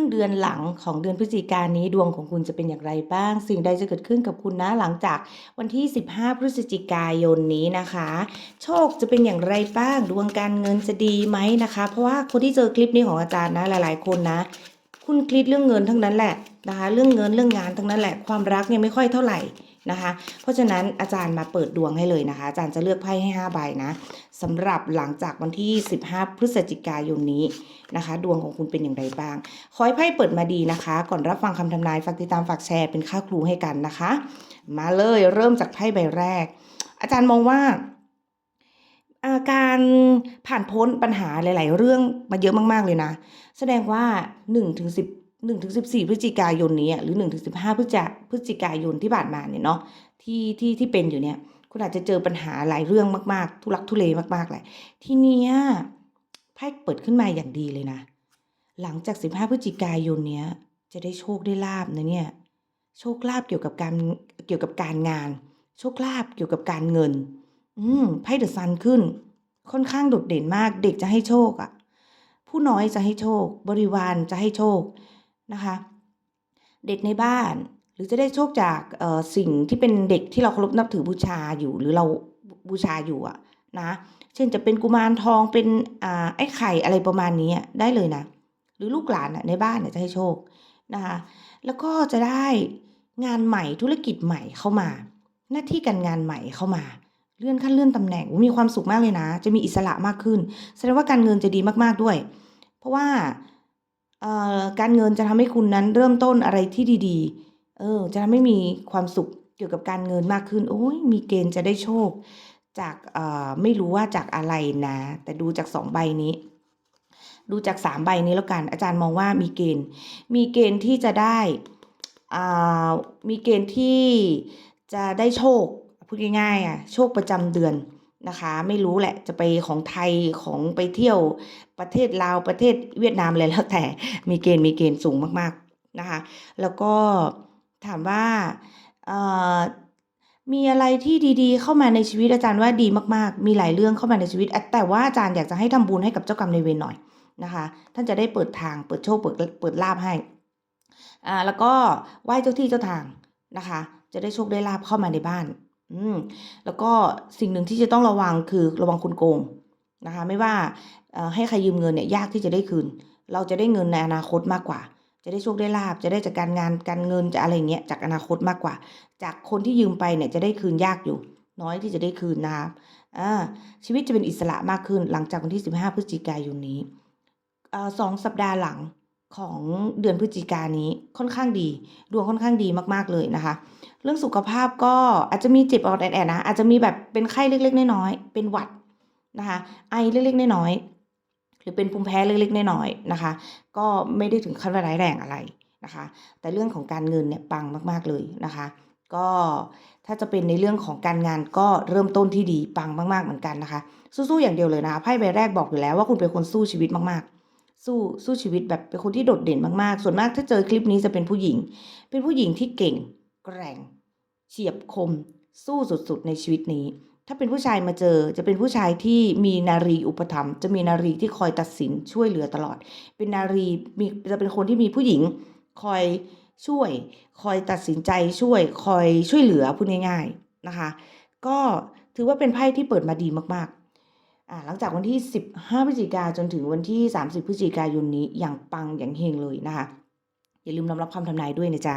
รึ่งเดือนหลังของเดือนพฤศจิกายนนี้ดวงของคุณจะเป็นอย่างไรบ้าง สิ่งใดจะเกิดขึ้นกับคุณนะหลังจากวันที่ 15 พฤศจิกายนนี้นะคะ โชคจะเป็นอย่างไรบ้าง ดวงการเงินจะดีไหมนะคะ เพราะว่าคนที่เจอคลิปนี้ของอาจารย์นะหลาย ๆ คนนะ คุณคลิปเรื่องเงินทั้งนั้นแหละนะคะ เรื่องเงินเรื่องงานทั้งนั้นแหละ ความรักเนี่ยไม่ค่อยเท่าไหร่ นะคะ เพราะฉะนั้นอาจารย์มาเปิดดวงให้เลยนะคะ อาจารย์จะเลือกไพ่ให้5ใบนะสำหรับหลังจากวันที่ 15 พฤศจิกายนนี้นะคะ ดวงของคุณเป็นอย่างไรบ้าง ขอให้ไพ่เปิดมาดีนะคะ ก่อนรับฟังคำทำนายฝากติดตามฝากแชร์เป็นค่าครูให้กันนะคะ มาเลยเริ่มจากไพ่ใบแรก อาจารย์มองว่าอาการผ่านพ้นปัญหาหลาย ๆ เรื่องมาเยอะมาก ๆ เลยนะ แสดงว่า1-10 1-14 พฤศจิกายนนี้หรือ 1-15 พฤศจิพฤศจิกายนที่ผ่านมาเนี่ยเนาะที่ที่ที่เป็นอยู่เนี่ย คุณอาจจะเจอปัญหาหลายเรื่องมากๆ ทุลักทุเลมากๆเลยทีเนี้ยไพ่เปิดขึ้นมาอย่างดีเลยนะ หลังจาก 15 พฤศจิกายนเนี้ย จะได้โชคได้ลาบนะเนี่ย โชคลาบเกี่ยวกับการเกี่ยวกับการงาน โชคลาบเกี่ยวกับการเงิน อืมไพ่เดอะซันขึ้น ค่อนข้างโดดเด่นมาก เด็กจะให้โชคอะ่ะ ผู้น้อยจะให้โชค บริวารจะให้โชค นะคะ เด็กในบ้าน หรือจะได้โชคจากสิ่งที่เป็นเด็กที่เราเคารพนับถือบูชาอยู่หรือเราบูชาอยู่อะนะ เช่นจะเป็นกุมารทองเป็นอไอ้ไข่อะไรประมาณนี้ได้เลยนะ หรือลูกหลานะในบ้านจะให้โชคนะคะแล้วก็จะได้งานใหม่ธุรกิจใหม่เข้ามา หน้าที่การงานใหม่เข้ามา เลื่อนขั้นเลื่อนตำแหน่งมีความสุขมากเลยนะ จะมีอิสระมากขึ้น แสดงว่าการเงินจะดีมากๆด้วย เพราะว่า การเงินจะทำให้คุณนั้นเริ่มต้นอะไรที่ดีๆ เออ จะทำให้มีความสุขเกี่ยวกับการเงินมากขึ้น โอ้ย มีเกณฑ์จะได้โชค จากอ่อไม่รู้ว่าจากอะไรนะ แต่ดูจากสองใบนี้ ดูจากสามใบนี้แล้วกัน อาจารย์มองว่ามีเกณฑ์ มีเกณฑ์ที่จะได้อ่ามีเกณฑ์ที่จะได้โชค พูดง่ายๆอะ โชคประจำเดือน นะคะ ไม่รู้แหละจะไปของไทยของไปเที่ยวประเทศลาวประเทศเวียดนามอะไรแล้วแต่มีเกณฑ์มีเกณฑ์สูงมากๆนะคะ แล้วก็ถามว่ามีอะไรที่ดีๆ เข้ามาในชีวิตอาจารย์ว่าดีมากๆ มีหลายเรื่องเข้ามาในชีวิต แต่ว่าอาจารย์อยากจะให้ทำบุญให้กับเจ้ากรรมนายเวรหน่อยนะคะ ท่านจะได้เปิดทางเปิดโชคเปิดเปิดลาภให้อ่าแล้วก็ไหว้เจ้าที่เจ้าทางนะคะ จะได้โชคได้ลาภเข้ามาในบ้าน อืมแล้วก็สิ่งหนึ่งที่จะต้องระวังคือระวังคนโกงนะคะ ไม่ว่าให้ใครยืมเงินเนี่ยยากที่จะได้คืน เราจะได้เงินในอนาคตมากกว่า จะได้โชคได้ลาภจะได้จากการงานการเงินจะอะไรเงี้ยจากอนาคตมากกว่า จากคนที่ยืมไปเนี่ยจะได้คืนยากอยู่ น้อยที่จะได้คืนนะครับชีวิตจะเป็นอิสระมากขึ้นหลังจากวันที่ 15 พฤศจิกายนนี้เอ่อ2สัปดาห์หลัง ของเดือนพฤศจิกายนนี้ค่อนข้างดี ดวงค่อนข้างดีมากๆเลยนะคะ เรื่องสุขภาพก็อาจจะมีเจ็บออดแอดนะอาจจะมีแบบเป็นไข้เล็กๆน้อยๆเป็นหวัดนะคะ ไอเล็กๆน้อยๆหรือเป็นภูมิแพ้เล็กๆน้อยๆนะคะ ก็ไม่ได้ถึงขั้นวาร้ายแรงอะไรนะคะ แต่เรื่องของการเงินเนี่ยปังมากๆเลยนะคะ ก็ถ้าจะเป็นในเรื่องของการงานก็เริ่มต้นที่ดีปังมากๆเหมือนกันนะคะ สู้ๆอย่างเดียวเลยนะคะไพ่ใบแรกบอกอยู่แล้วว่าคุณเป็นคนสู้ชีวิตมากๆ สู้สู้ชีวิตแบบเป็นคนที่โดดเด่นมากๆ ส่วนมากถ้าเจอคลิปนี้จะเป็นผู้หญิง เป็นผู้หญิงที่เก่ง แกร่ง เฉียบคม สู้สุดๆในชีวิตนี้ ถ้าเป็นผู้ชายมาเจอจะเป็นผู้ชายที่มีนารีอุปถัมภ์จะมีนารีที่คอยตัดสินช่วยเหลือตลอด เป็นนารีมีจะเป็นคนที่มีผู้หญิงคอยช่วย คอยตัดสินใจช่วย คอยช่วยเหลือพูดง่าย ๆนะคะ ก็ถือว่าเป็นไพ่ที่เปิดมาดีมากๆ หลังจากวันที่ 15 พฤศจิกาจนถึงวันที่ 30 พฤศจิกายนนี้อย่างปังอย่างเฮงเลยนะคะ อย่าลืมรับรับคำทำนายด้วยนะจ๊ะ